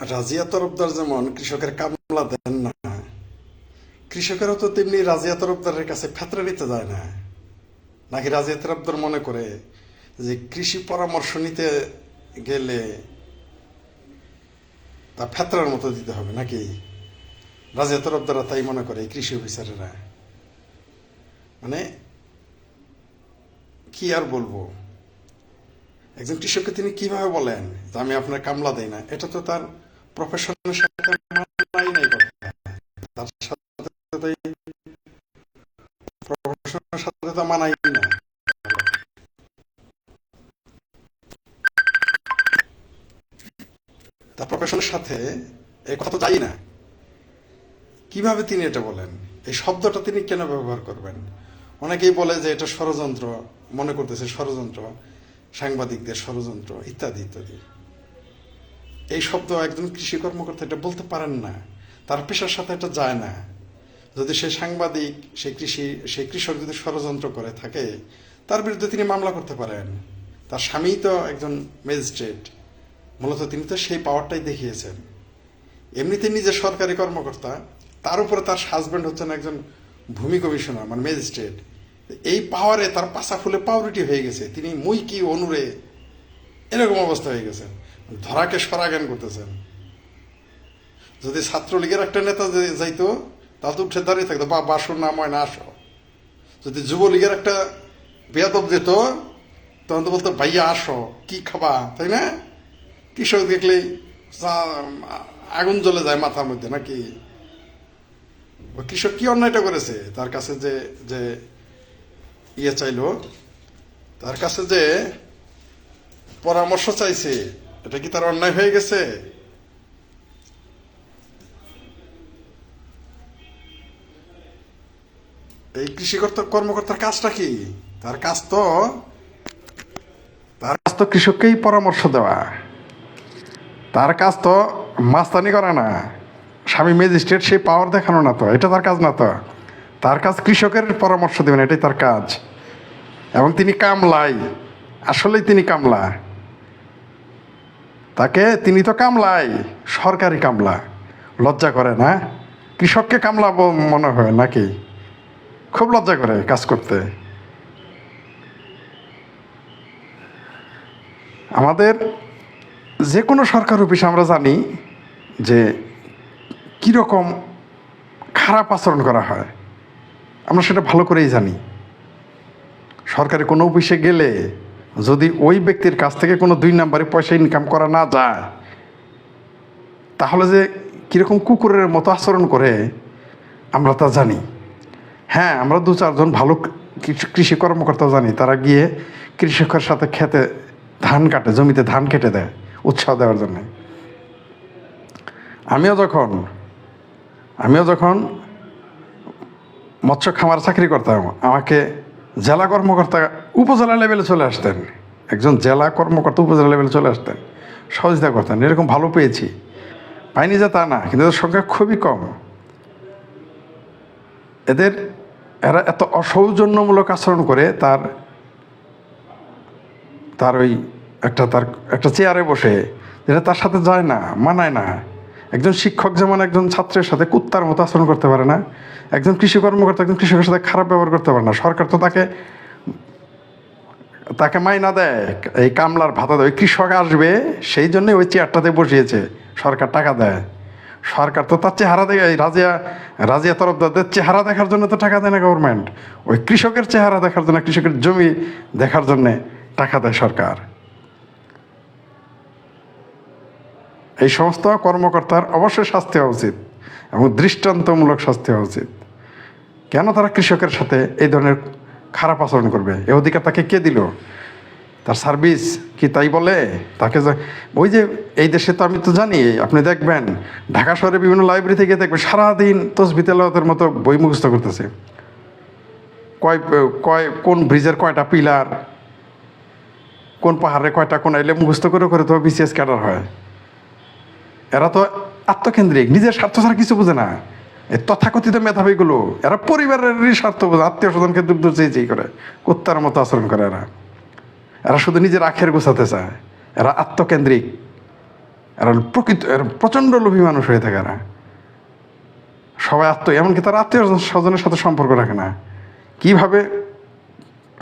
রাজিয়া তরফদার যেমন কৃষকের কামলা দেন না, কৃষকেরও তো তেমনি রাজিয়া তরফদারের কাছে ফেতরা নিতে যায় না। নাকি রাজিয়া তরফদার মনে করে যে কৃষি পরামর্শ নিতে গেলে তা ফেতরার মতো দিতে হবে নাকি? রাজিয়া তরফদাররা তাই মনে করে কৃষি অফিসারেরা। মানে কি আর বলব? একজন কৃষককে তিনি কীভাবে বলেন যে আমি আপনার কামলা দেই না? এটা তো তার প্রফেশনের সাথে নাই তার সাথে প্রফেশনের সাথে তো মানাই না। তার প্রফেশনের সাথে কথা তো যাই না। কীভাবে তিনি এটা বলেন? এই শব্দটা তিনি কেন ব্যবহার করবেন? অনেকেই বলে যে এটা ষড়যন্ত্র, মনে করতেছে ষড়যন্ত্র, সাংবাদিকদের ষড়যন্ত্র, ইত্যাদি ইত্যাদি। এই শব্দ একজন কৃষি কর্মকর্তা এটা বলতে পারেন না। তার পেশার সাথে এটা যায় না। যদি সে সাংবাদিক, সে কৃষি, সে কৃষক যদি ষড়যন্ত্র করে থাকে, তার বিরুদ্ধে তিনি মামলা করতে পারেন। তার স্বামী তো একজন ম্যাজিস্ট্রেট। মূলত তিনি তো সেই পাওয়ারটাই দেখিয়েছেন। এমনিতে নিজে সরকারি কর্মকর্তা, তার উপরে তার হাজব্যান্ড হচ্ছেন একজন ভূমি কমিশনার মানে ম্যাজিস্ট্রেট। এই পাওয়ারে তার পাশা ফুলে পাউরিটি হয়ে গেছে। তিনি মুই কি অনুরে এরকম অবস্থা হয়ে গেছে। ধরাকে সরাজ্ঞান করতেছেন। যদি ছাত্রলীগের একটা নেতা যাইতো, তাহলে তো উঠে দাঁড়িয়ে থাকতো, বা, বাসুর নাম হয় না আসো। যদি যুবলীগের একটা বেয়াদব যেত, তখন তো বলতো, ভাইয়া, আসো, কি খাবা? তাই না? কৃষক দেখলেই আগুন জ্বলে যায় মাথার মধ্যে নাকি? কৃষক কি অন্যায়টা করেছে? তার কাছে যে যে ইয়ে চাইলো, তার কাছে যে পরামর্শ চাইছে, এটা কি তার অন্যায় হয়ে গেছে? এই কৃষি কর্ত- কর্মকর্তার কাজটা কি? তার কাজ তো তার কাজ তো কৃষককেই পরামর্শ দেওয়া। তার কাজ তো মাস্তানি করা না। স্বামী ম্যাজিস্ট্রেট সেই পাওয়ার দেখানো না তো, এটা তার কাজ না তো। তার কাজ কৃষকের পরামর্শ দেবেন, এটাই তার কাজ। এবং তিনি কামলাই আসলেই তিনি কামলা। তাকে তিনি তো কামলাই, সরকারি কামলা। লজ্জা করে না? কৃষককে কামলা মনে হয় নাকি? খুব লজ্জা করে কাজ করতে। আমাদের যে কোনো সরকার অফিসে আমরা জানি যে কীরকম খারাপ আচরণ করা হয়। আমরা সেটা ভালো করেই জানি। সরকারি কোনো অফিসে গেলে যদি ওই ব্যক্তির কাছ থেকে কোনো দুই নাম্বারে পয়সা ইনকাম করা না যায়, তাহলে যে কীরকম কুকুরের মতো আচরণ করে, আমরা তা জানি। হ্যাঁ আমরা দু চারজন ভালো কৃষি- কর্মকর্তা জানি। তারা গিয়ে কৃষকের সাথে খেতে ধান কাটে, জমিতে ধান কেটে দেয় উৎসাহ দেওয়ার জন্য। আমিও যখন আমিও যখন মৎস্য খামার চাকরি করতাম, আমাকে জেলা কর্মকর্তা উপজেলা লেভেলে চলে আসতেন। একজন জেলা কর্মকর্তা উপজেলা লেভেলে চলে আসতেন। সহযোগিতা করতেন। এরকম ভালো পেয়েছি। পাইনি যে তা না, কিন্তু এদের সংখ্যা খুবই কম। এদের, এরা এত অসৌজন্যমূলক আচরণ করে, তার তার ওই একটা, তার একটা চেয়ারে বসে, যেটা তার সাথে যায় না, মানায় না। একজন শিক্ষক যেমন একজন ছাত্রের সাথে কুত্তার মতো আচরণ করতে পারে না, একজন কৃষি কর্মকর্তা একজন কৃষকের সাথে খারাপ ব্যবহার করতে পারে না। সরকার তো তাকে তাকে মাইনা দেয়, এই কামলার ভাতা দেয়। কৃষক আসবে, সেই জন্যই ওই চেয়ারটাতে বসিয়েছে। সরকার টাকা দেয়। সরকার তো তার চেহারা দেখে রাজিয়া রাজিয়া তরফদারদের চেহারা দেখার জন্য তো টাকা দেয় না গভর্নমেন্ট ওই কৃষকের চেহারা দেখার জন্য, কৃষকের জমি দেখার জন্যে টাকা দেয় সরকার। এই সমস্ত কর্মকর্তার অবশ্যই শাস্তি হওয়া উচিত এবং দৃষ্টান্তমূলক শাস্তি হওয়া উচিত। কেন তারা কৃষকের সাথে এই ধরনের খারাপ আচরণ করবে? এ অধিকার তাকে কে দিল? তার সার্ভিস কি তাই বলে? তাকে ওই যে এই দেশে তো আমি তো জানি, আপনি দেখবেন, ঢাকা শহরে বিভিন্ন লাইব্রেরি থেকে দেখবেন, সারাদিন তসবি তেলাওয়াতের মতো বই মুখস্থ করতেছে। কয় কয়, কোন ব্রিজের কয়টা পিলার কোন পাহাড়ে কয়টা কোন এলে মুখস্থ করে করে তো বিসিএস ক্যাডার হয়। এরা তো আত্মকেন্দ্রিক, নিজের স্বার্থ ছাড়া কিছু বোঝে না। এই তথাকথিত মেধাবীগুলো, এরা পরিবারেরই স্বার্থ বোঝে, আত্মীয় স্বজনকে দুগ্ধ চেয়ে চেয়ে করে, কুত্তার মতো আচরণ করে এরা। এরা শুধু নিজের আখের গোছাতে চায়, এরা আত্মকেন্দ্রিক। এরা প্রকৃত প্রচণ্ড লোভী মানুষ হয়ে থাকে এরা। সবাই আত্ম, এমনকি তারা আত্মীয় স্বজনের সাথে সম্পর্ক রাখে না। কীভাবে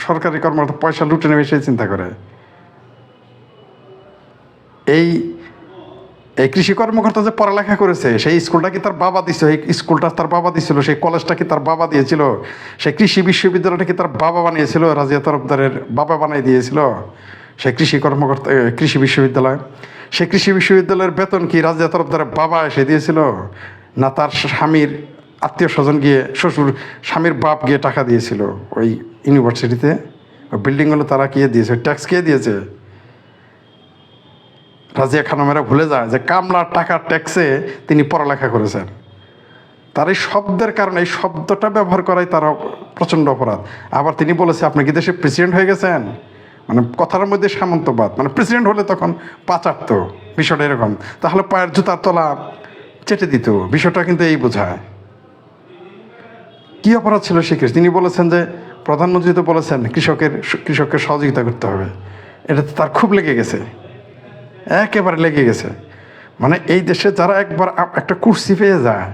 সরকারি কর্মরত পয়সা লুটে নেবে সেই চিন্তা করে। এই এই কৃষি কর্মকর্তা যে পড়ালেখা করেছে, সেই স্কুলটা কি তার বাবা দিছিল এই স্কুলটা তার বাবা দিছিল, সেই কলেজটা কি তার বাবা দিয়েছিল? সেই কৃষি বিশ্ববিদ্যালয়টা কি তার বাবা বানিয়েছিল? রাজিয়া তরফদারের বাবা বানিয়ে দিয়েছিল? সেই কৃষি কর্মকর্তা কৃষি বিশ্ববিদ্যালয়। সেই কৃষি বিশ্ববিদ্যালয়ের বেতন কি রাজিয়া তরফদারের বাবা এসে দিয়েছিল? না তার স্বামীর আত্মীয় স্বজন গিয়ে, শ্বশুর, স্বামীর বাপ গিয়ে টাকা দিয়েছিল ওই ইউনিভার্সিটিতে? ওই বিল্ডিংগুলো তারা কে দিয়েছে? ট্যাক্স কে দিয়েছে? রাজিয়া খানমেরা ভুলে যায় যে কামলার টাকার ট্যাক্সে তিনি পড়ালেখা করেছেন। তার এই শব্দের কারণে এই শব্দটা ব্যবহার করাই তার প্রচণ্ড অপরাধ। আবার তিনি বলেছে, আপনি কি দেশে প্রেসিডেন্ট হয়ে গেছেন? মানে কথার মধ্যে সামন্তবাদ। মানে প্রেসিডেন্ট হলে তখন পাচারতো, বিষয়টা এরকম। তাহলে পায়ের জুতার তলা চেটে দিত, বিষয়টা কিন্তু এই বোঝায়। কী অপরাধ ছিল সেক্ষেত্রে? তিনি বলেছেন যে, প্রধানমন্ত্রী তো বলেছেন, কৃষকের, কৃষককে সহযোগিতা করতে হবে। এটা তো তার খুব লেগে গেছে। একেবারে লেগে গেছে। মানে এই দেশে যারা একবার একটা কুর্সি পেয়ে যায়,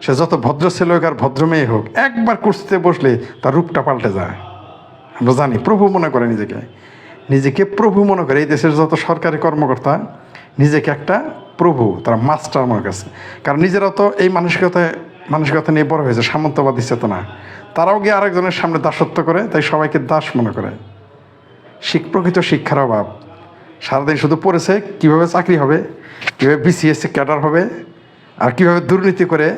সে যত ভদ্র ছেলে হোক আর ভদ্র মেয়ে হোক, একবার কুর্সিতে বসলে তার রূপটা পাল্টে যায়। আমরা জানি, প্রভু মনে করে নিজেকে। নিজেকে প্রভু মনে করে। এই দেশের যত সরকারি কর্মকর্তা, নিজেকে একটা প্রভু, তারা মাস্টার মনে করছে। কারণ নিজেরা তো এই মানসিকতায় মানসিকতা নিয়ে বড় হয়েছে, সামন্তবাদী চেতনা। তারাও গিয়ে আরেকজনের সামনে দাসত্ব করে, তাই সবাইকে দাস মনে করে। শিখ প্রকৃত শিক্ষার অভাব। সারাদিন শুধু পড়েছে, কীভাবে চাকরি হবে, কীভাবে বিসিএসসি ক্যাডার হবে, আর কীভাবে দুর্নীতি করে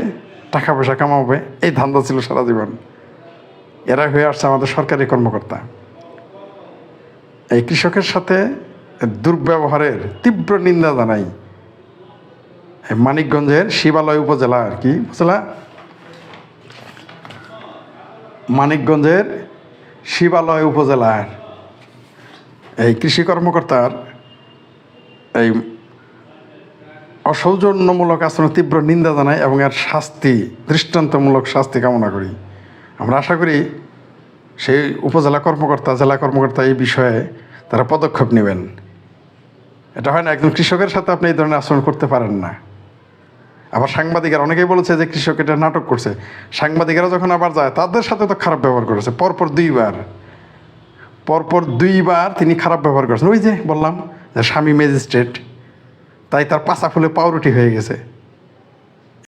টাকা পয়সা কামাবে, এই ধান্দা ছিল সারা জীবন। এরা হয়ে আসছে আমাদের সরকারি কর্মকর্তা। এই কৃষকের সাথে দুর্ব্যবহারের তীব্র নিন্দা জানাই। মানিকগঞ্জের শিবালয় উপজেলা আর কি, উপজেলা? মানিকগঞ্জের শিবালয় উপজেলার এই কৃষি কর্মকর্তার এই অসৌজন্যমূলক আচরণ তীব্র নিন্দা জানাই এবং এর শাস্তি, দৃষ্টান্তমূলক শাস্তি কামনা করি। আমরা আশা করি সেই উপজেলা কর্মকর্তা, জেলা কর্মকর্তা এই বিষয়ে তারা পদক্ষেপ নেবেন। এটা হয় না, একজন কৃষকের সাথে আপনি এই ধরনের আচরণ করতে পারেন না। আবার সাংবাদিকেরা অনেকেই বলেছে যে কৃষক এটা নাটক করছে। সাংবাদিকেরা যখন আবার যায়, তাদের সাথে তো খারাপ ব্যবহার করেছে। পরপর দুইবার। পরপর দুইবার তিনি খারাপ ব্যবহার করেছেন। ওই যে বললাম স্বামী ম্যাজিস্ট্রেট তাই তার পাশা ফুলে পাউরুটি হয়ে গেছে।